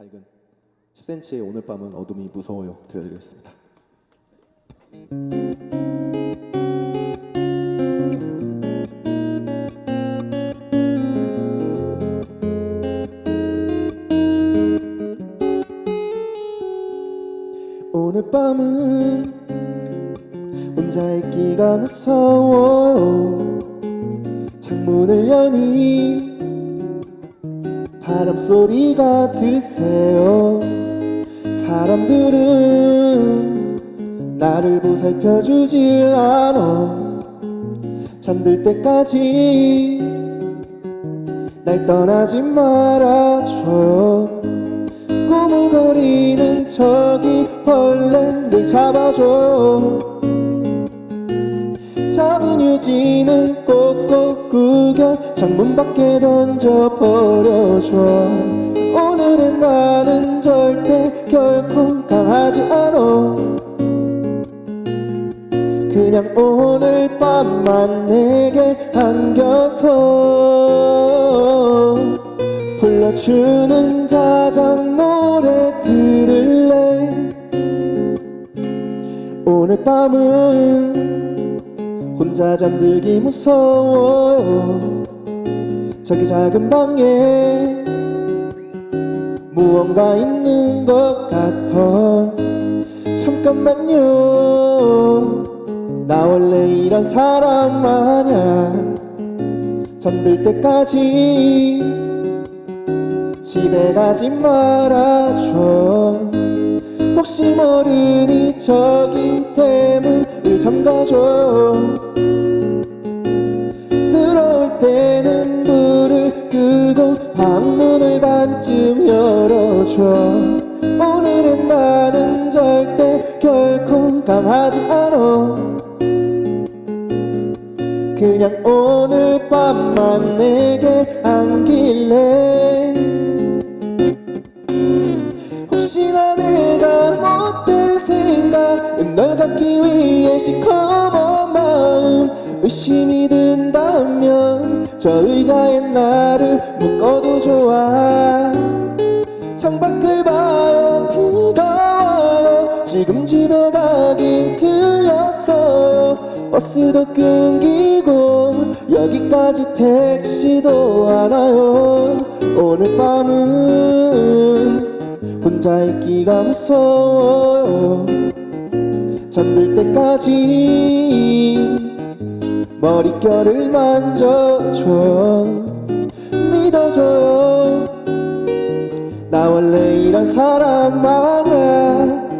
밝은 10cm의 오늘 밤은 어둠이 무서워요 들려드리겠습니다. 오늘 밤은 혼자 있기가 무서워요 창문을 여니 바람 소리가 드세요. 사람들은 나를 보살펴주질 않아. 잠들 때까지 날 떠나지 말아줘요. 꾸물거리는 저기 벌레를 잡아줘 유지는 꼭꼭 구겨 창문 밖에 던져버려줘. 오늘은 나는 절대 결코 강하지 않아. 그냥 오늘 밤만 내게 안겨서 불러주는 자장 노래 들을래? 오늘 밤은 혼자 잠들기 무서워요 저기 작은 방에 무언가 있는 것 같아. 잠깐만요. 나 원래 이런 사람 아냐 잠들 때까지 집에 가지 말아줘. 혹시 모르니 저기 대문을 잠가줘 문을 반쯤 열어줘. 오늘은 나는 절대 결코 강하지 않아. 그냥 오늘 밤만 내게 안길래. 혹시나 내가 못된 생각은 널 갖기 위해 시커먼 마음 의심이 든다면 저 의자에 나를 묶어도 좋아. 창밖을 봐요. 비가 와요. 지금 집에 가긴 틀렸어요 버스도 끊기고 여기까지 택시도 안 와요. 오늘 밤은 혼자 있기가 무서워요. 잠들 때까지 머릿결을 만져줘. 믿어줘요 나 원래 이런 사람 아냐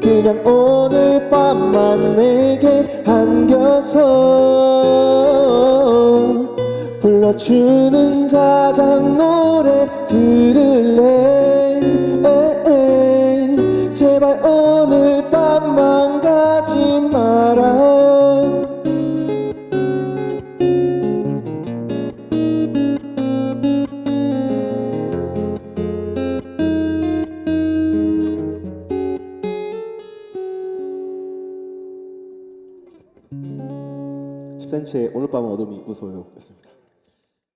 그냥 오늘 밤만 내게 안겨서 불러주는 자장 노래 들 (10cm의 오늘 밤은 어둠이 무서워요) 였습니다